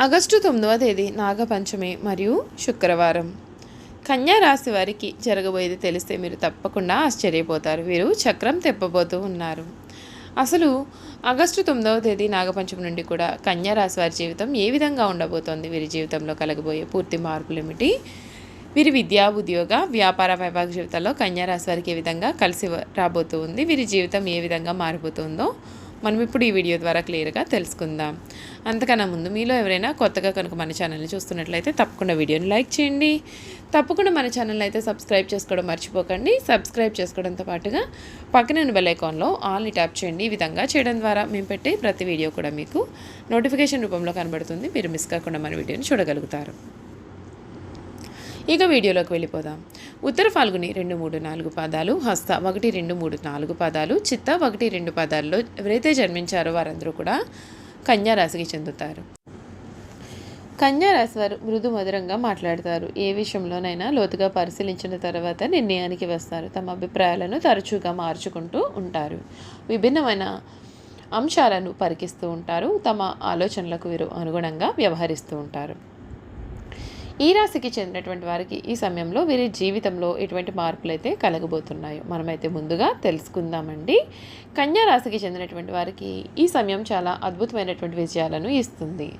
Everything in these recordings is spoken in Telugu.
ఆగస్టు తొమ్మిదవ తేదీ నాగపంచమి మరియు శుక్రవారం. కన్యా రాశి వారికి జరగబోయేది తెలిస్తే మీరు తప్పకుండా ఆశ్చర్యపోతారు. వీరు చక్రం తెప్పబోతూ ఉన్నారు. అసలు ఆగస్టు తొమ్మిదవ తేదీ నాగపంచమి నుండి కూడా కన్యా రాశి వారి జీవితం ఏ విధంగా ఉండబోతోంది? వీరి జీవితంలో కలగబోయే పూర్తి మార్పులు ఏమిటి వీరి విద్యా ఉద్యోగ వ్యాపార వైభాగ జీవితాల్లో కన్యా రాశి వారికి ఏ విధంగా కలిసి వ- రాబోతూ ఉంది? వీరి జీవితం ఏ విధంగా మారిపోతుందో మనం ఇప్పుడు ఈ వీడియో ద్వారా క్లియర్గా తెలుసుకుందాం. అంతకన్నా ముందు మీలో ఎవరైనా కొత్తగా కనుక మన ఛానల్ని చూస్తున్నట్లయితే తప్పకుండా వీడియోని లైక్ చేయండి. తప్పకుండా మన ఛానల్ని అయితే సబ్స్క్రైబ్ చేసుకోవడం మర్చిపోకండి. సబ్స్క్రైబ్ చేసుకోవడంతో పాటుగా పక్కన ఉన్న బెల్ ఐకాన్లో ఆల్ని ట్యాప్ చేయండి. ఈ విధంగా చేయడం ద్వారా మేము పెట్టే ప్రతి వీడియో కూడా మీకు నోటిఫికేషన్ రూపంలో కనబడుతుంది. మీరు మిస్ కాకుండా మన వీడియోని చూడగలుగుతారు. ఇక వీడియోలోకి వెళ్ళిపోదాం. ఉత్తర ఫాల్గుని రెండు మూడు నాలుగు పాదాలు హస్త ఒకటి రెండు మూడు నాలుగు పాదాలు చిత్త ఒకటి రెండు పాదాల్లో ఎవరైతే జన్మించారో వారందరూ కూడా కన్యారాశికి చెందుతారు. కన్యా రాశి వారు మృదు మధురంగా మాట్లాడతారు. ఏ విషయంలోనైనా లోతుగా పరిశీలించిన తర్వాత నిర్ణయానికి వస్తారు. తమ అభిప్రాయాలను తరచుగా మార్చుకుంటూ ఉంటారు. విభిన్నమైన అంశాలను పరికిస్తూ ఉంటారు. తమ ఆలోచనలకు వీరు అనుగుణంగా వ్యవహరిస్తూ ఉంటారు. ఈ రాశికి చెందినటువంటి వారికి ఈ సమయంలో వీరి జీవితంలో ఎటువంటి మార్పులు అయితే కలగబోతున్నాయో మనమైతే ముందుగా తెలుసుకుందామండి. కన్యా రాశికి చెందినటువంటి వారికి ఈ సమయం చాలా అద్భుతమైనటువంటి విజయాలను ఇస్తుంది.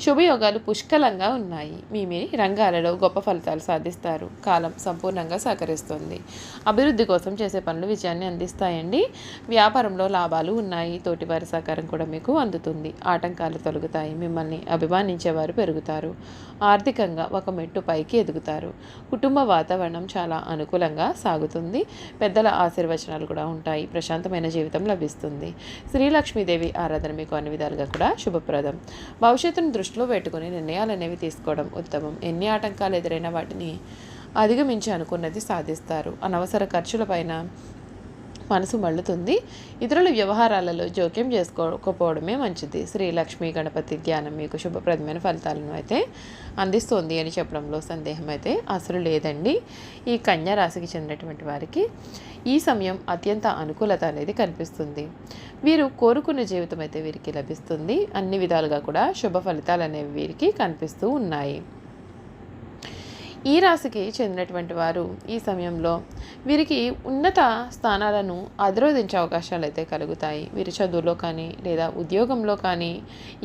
శుభయోగాలు పుష్కలంగా ఉన్నాయి. మీ మీ రంగాలలో గొప్ప ఫలితాలు సాధిస్తారు. కాలం సంపూర్ణంగా సహకరిస్తుంది. అభివృద్ధి కోసం చేసే పనులు విజయాన్ని అందిస్తాయండి. వ్యాపారంలో లాభాలు ఉన్నాయి. తోటివారి సహకారం కూడా మీకు అందుతుంది. ఆటంకాలు తొలగుతాయి. మిమ్మల్ని అభిమానించేవారు పెరుగుతారు. ఆర్థికంగా ఒక మెట్టు పైకి ఎదుగుతారు. కుటుంబ వాతావరణం చాలా అనుకూలంగా సాగుతుంది. పెద్దల ఆశీర్వచనాలు కూడా ఉంటాయి. ప్రశాంతమైన జీవితం లభిస్తుంది. శ్రీలక్ష్మీదేవి ఆరాధన మీకు అన్ని విధాలుగా కూడా శుభప్రదం. భవిష్యత్తును దృష్టిలో పెట్టుకుని నిర్ణయాలు అనేవి తీసుకోవడం ఉత్తమం. ఎన్ని ఆటంకాలు ఎదురైనా వాటిని అధిగమించి అనుకున్నది సాధిస్తారు. అనవసర ఖర్చులపైన మనసు మళ్ళుతుంది. ఇతరుల వ్యవహారాలలో జోక్యం చేసుకోకపోవడమే మంచిది. శ్రీ లక్ష్మీ గణపతి ధ్యానం మీకు శుభప్రదమైన ఫలితాలను అయితే అందిస్తుంది అని చెప్పడంలో సందేహం అయితే అసలు లేదండి. ఈ కన్యా రాశికి చెందినటువంటి వారికి ఈ సమయం అత్యంత అనుకూలత అనేది కనిపిస్తుంది. వీరు కోరుకున్న జీవితం అయితే వీరికి లభిస్తుంది. అన్ని విధాలుగా కూడా శుభ ఫలితాలు అనేవి వీరికి కనిపిస్తూ ఉన్నాయి. ఈ రాశికి చెందినటువంటి వారు ఈ సమయంలో వీరికి ఉన్నత స్థానాలను అధిరోధించే అవకాశాలు అయితే కలుగుతాయి. వీరి చదువులో కానీ లేదా ఉద్యోగంలో కానీ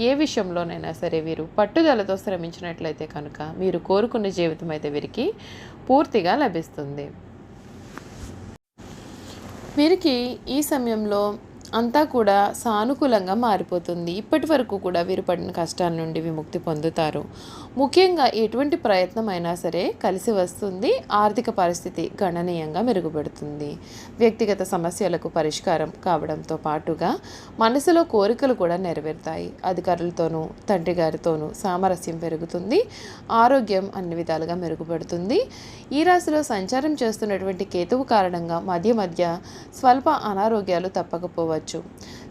ఏ విషయంలోనైనా సరే వీరు పట్టుదలతో శ్రమించినట్లయితే కనుక మీరు కోరుకున్న జీవితం అయితే వీరికి పూర్తిగా లభిస్తుంది. వీరికి ఈ సమయంలో అంతా కూడా సానుకూలంగా మారిపోతుంది. ఇప్పటి వరకు కూడా వీరు పడిన కష్టాల నుండి విముక్తి పొందుతారు. ముఖ్యంగా ఎటువంటి ప్రయత్నం అయినా సరే కలిసి వస్తుంది. ఆర్థిక పరిస్థితి గణనీయంగా మెరుగుపడుతుంది. వ్యక్తిగత సమస్యలకు పరిష్కారం కావడంతో పాటుగా మనసులో కోరికలు కూడా నెరవేరుతాయి. అధికారులతోనూ తండ్రి గారితోనూ సామరస్యం పెరుగుతుంది. ఆరోగ్యం అన్ని విధాలుగా మెరుగుపడుతుంది. ఈ రాశిలో సంచారం చేస్తున్నటువంటి కేతువు కారణంగా మధ్య మధ్య స్వల్ప అనారోగ్యాలు తప్పకపోవచ్చు.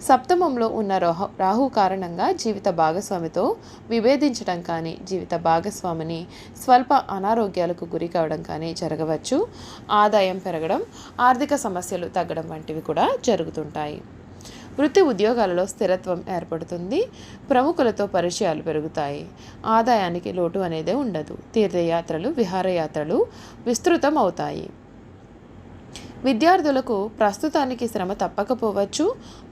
సప్తమంలో ఉన్న రాహు రాహు కారణంగా జీవిత భాగస్వామితో విభేదించడం కానీ జీవిత భాగస్వామిని స్వల్ప అనారోగ్యాలకు గురి కావడం కానీ జరగవచ్చు. ఆదాయం పెరగడం ఆర్థిక సమస్యలు తగ్గడం వంటివి కూడా జరుగుతుంటాయి. వృత్తి ఉద్యోగాలలో స్థిరత్వం ఏర్పడుతుంది. ప్రముఖులతో పరిచయాలు పెరుగుతాయి. ఆదాయానికి లోటు అనేదే ఉండదు. తీర్థయాత్రలు విహారయాత్రలు విస్తృతం అవుతాయి విద్యార్థులకు ప్రస్తుతానికి శ్రమ తప్పకపోవచ్చు.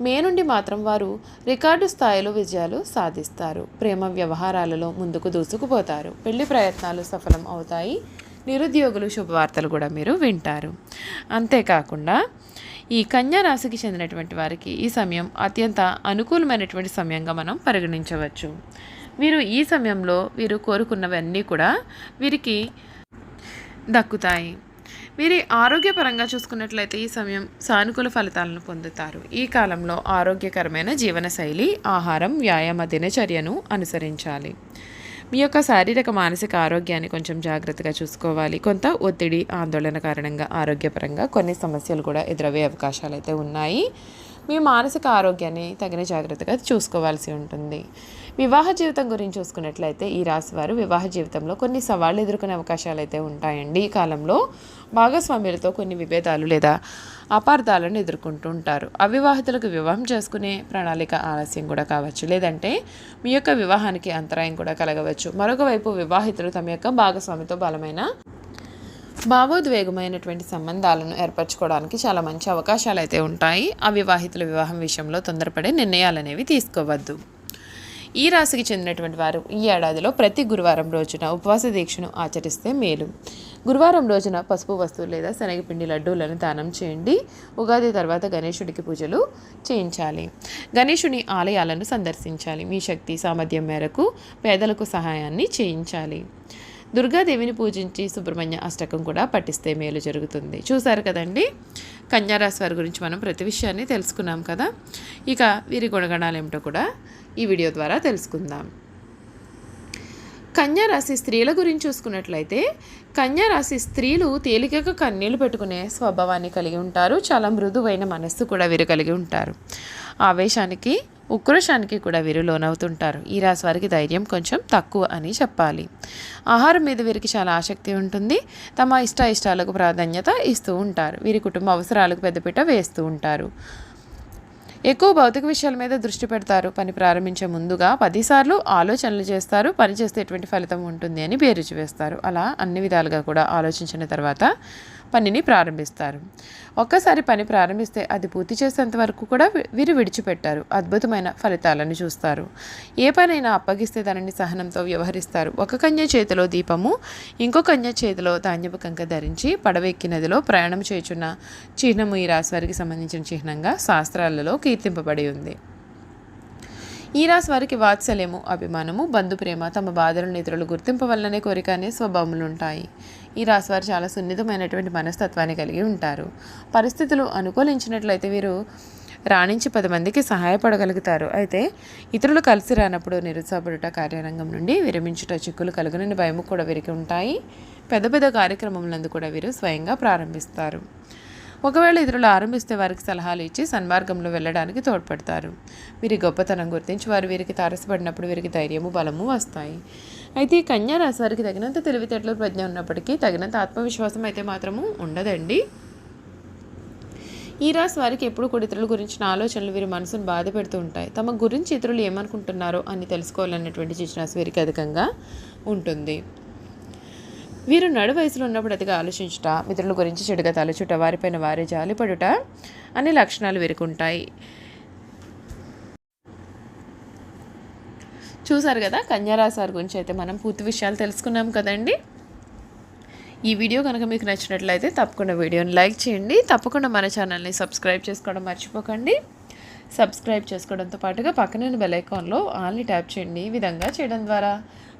మే నుండి మాత్రం వారు రికార్డు స్థాయిలో విజయాలు సాధిస్తారు. ప్రేమ వ్యవహారాలలో ముందుకు దూసుకుపోతారు. పెళ్ళి ప్రయత్నాలు సఫలం అవుతాయి. నిరుద్యోగులు శుభవార్తలు కూడా మీరు వింటారు. అంతేకాకుండా ఈ కన్యా రాశికి చెందినటువంటి వారికి ఈ సమయం అత్యంత అనుకూలమైనటువంటి సమయంగా మనం పరిగణించవచ్చు. వీరు ఈ సమయంలో వీరు కోరుకున్నవన్నీ కూడా వీరికి దక్కుతాయి. వీరి ఆరోగ్యపరంగా చూసుకున్నట్లయితే ఈ సమయం సానుకూల ఫలితాలను పొందుతారు. ఈ కాలంలో ఆరోగ్యకరమైన జీవనశైలి ఆహారం వ్యాయామ దినచర్యను అనుసరించాలి. మీ యొక్క శారీరక మానసిక ఆరోగ్యాన్ని కొంచెం జాగ్రత్తగా చూసుకోవాలి. కొంత ఒత్తిడి ఆందోళన కారణంగా ఆరోగ్యపరంగా కొన్ని సమస్యలు కూడా ఎదురయ్యే అవకాశాలు అయితే ఉన్నాయి. మీ మానసిక ఆరోగ్యాన్ని తగిన జాగ్రత్తగా చూసుకోవాల్సి ఉంటుంది. వివాహ జీవితం గురించి చూసుకున్నట్లయితే ఈ రాశి వారు వివాహ జీవితంలో కొన్ని సవాళ్ళు ఎదుర్కొనే అవకాశాలు అయితే ఉంటాయండి. ఈ కాలంలో భాగస్వామ్యులతో కొన్ని విభేదాలు లేదా అపార్థాలను ఎదుర్కొంటూ ఉంటారు. అవివాహితులకు వివాహం చేసుకునే ప్రణాళిక ఆలస్యం కూడా కావచ్చు. లేదంటే మీ యొక్క వివాహానికి అంతరాయం కూడా కలగవచ్చు. మరొక వైపు వివాహితులు తమ యొక్క భాగస్వామితో బలమైన భావోద్వేగమైనటువంటి సంబంధాలను ఏర్పరచుకోవడానికి చాలా మంచి అవకాశాలు అయితే ఉంటాయి. అవివాహితుల వివాహం విషయంలో తొందరపడే నిర్ణయాలు అనేవి తీసుకోవద్దు. ఈ రాశికి చెందినటువంటి వారు ఈ ఏడాదిలో ప్రతి గురువారం రోజున ఉపవాస దీక్షను ఆచరిస్తే మేలు. గురువారం రోజున పసుపు వస్తువులు లేదా శనగపిండి లడ్డూలను దానం చేయండి. ఉగాది తర్వాత గణేశుడికి పూజలు చేయించాలి. గణేశుని ఆలయాలను సందర్శించాలి. మీ శక్తి సామర్థ్యం మేరకు పేదలకు సహాయాన్ని చేయించాలి. దుర్గాదేవిని పూజించి సుబ్రహ్మణ్య అష్టకం కూడా పఠిస్తే మేలు జరుగుతుంది. చూశారు కదండి? కన్యారాశి వారి గురించి మనం ప్రతి విషయాన్ని తెలుసుకున్నాం కదా? ఇక వీరి గుణగణాలు ఏమిటో కూడా ఈ వీడియో ద్వారా తెలుసుకుందాం. కన్యారాశి స్త్రీల గురించి చూసుకున్నట్లయితే కన్యారాశి స్త్రీలు తేలికగా కన్నీళ్ళు పెట్టుకునే స్వభావాన్ని కలిగి ఉంటారు. చాలా మృదువైన మనస్సు కూడా వీరు కలిగి ఉంటారు. ఆవేశానికి ఉక్రోషానికి కూడా వీరు లోనవుతుంటారు. ఈ రాశి వారికి ధైర్యం కొంచెం తక్కువ అని చెప్పాలి. ఆహారం మీద వీరికి చాలా ఆసక్తి ఉంటుంది. తమ ఇష్ట ఇష్టాలకు ప్రాధాన్యత ఇస్తూ ఉంటారు. వీరి కుటుంబ అవసరాలకు పెద్దపీట వేస్తూ ఉంటారు. ఎక్కువ భౌతిక విషయాల మీద దృష్టి పెడతారు. పని ప్రారంభించే ముందుగా పదిసార్లు ఆలోచనలు చేస్తారు. పని చేస్తే ఎటువంటి ఫలితం ఉంటుంది అని పేరు వేస్తారు అలా అన్ని విధాలుగా కూడా ఆలోచించిన తర్వాత పనిని ప్రారంభిస్తారు. ఒక్కసారి పని ప్రారంభిస్తే అది పూర్తి చేసేంత వరకు కూడా వీరు విడిచిపెట్టారు. అద్భుతమైన ఫలితాలను చూస్తారు. ఏ పనైనా అప్పగిస్తే దానిని సహనంతో వ్యవహరిస్తారు. ఒక కన్య చేతిలో దీపము ఇంకో కన్య చేతిలో ధాన్యపు కంక ధరించి పడవెక్కి నదిలో ప్రయాణం చేయుచున్న చిహ్నము ఈ రాశి వారికి సంబంధించిన చిహ్నంగా శాస్త్రాలలో కీర్తింపబడి ఉంది. ఈ రాశి వారికి వాత్సల్యము అభిమానము బంధుప్రేమ తమ బాధలను ఇతరులు గుర్తింపవలననే కోరిక అనే స్వభావములు ఉంటాయి. ఈ రాశి వారు చాలా సున్నితమైనటువంటి మనస్తత్వాన్ని కలిగి ఉంటారు. పరిస్థితులు అనుకూలించినట్లయితే వీరు రాణించి పది మందికి సహాయపడగలుగుతారు. అయితే ఇతరులు కలిసి రానప్పుడు నిరుత్సాహపడుట కార్యరంగం నుండి విరమించుట చిక్కులు కలుగునని భయము కూడా వీరికి ఉంటాయి. పెద్ద పెద్ద కార్యక్రమములందు కూడా వీరు స్వయంగా ప్రారంభిస్తారు. ఒకవేళ ఇతరులు ఆరంభిస్తే వారికి సలహాలు ఇచ్చి సన్మార్గంలో వెళ్ళడానికి తోడ్పడతారు. వీరి గొప్పతనం గుర్తించి వారు వీరికి తారసపడినప్పుడు వీరికి ధైర్యము బలము వస్తాయి. అయితే ఈ కన్యా రాశి వారికి తగినంత తెలివితేటలు ప్రజ్ఞ ఉన్నప్పటికీ తగినంత ఆత్మవిశ్వాసం అయితే మాత్రము ఉండదండి. ఈ రాశి వారికి ఎప్పుడు కూడా ఇతరుల గురించిన ఆలోచనలు వీరి మనసును బాధ పెడుతూ ఉంటాయి. తమ గురించి ఇతరులు ఏమనుకుంటున్నారో అని తెలుసుకోవాలన్నటువంటి జిజ్ఞాస వీరికి అధికంగా ఉంటుంది. వీరు నడు వయసులో ఉన్నప్పుడు అతిగా ఆలోచించుట మిత్రుల గురించి చెడుగా తలచుట వారిపైన వారే జాలిపడుట అనే లక్షణాలు వెరుకుంటాయి చూసారు కదా కన్యారాశి వారి గురించి అయితే మనం పూర్తి విషయాలు తెలుసుకున్నాం కదండి. ఈ వీడియో కనుక మీకు నచ్చినట్లయితే తప్పకుండా వీడియోని లైక్ చేయండి. తప్పకుండా మన ఛానల్ని సబ్స్క్రైబ్ చేసుకోవడం మర్చిపోకండి. సబ్స్క్రైబ్ చేసుకోవడంతో పాటుగా పక్కన బెల్ ఐకాన్లో ఆల్ని ట్యాప్ చేయండి. ఈ విధంగా చేయడం ద్వారా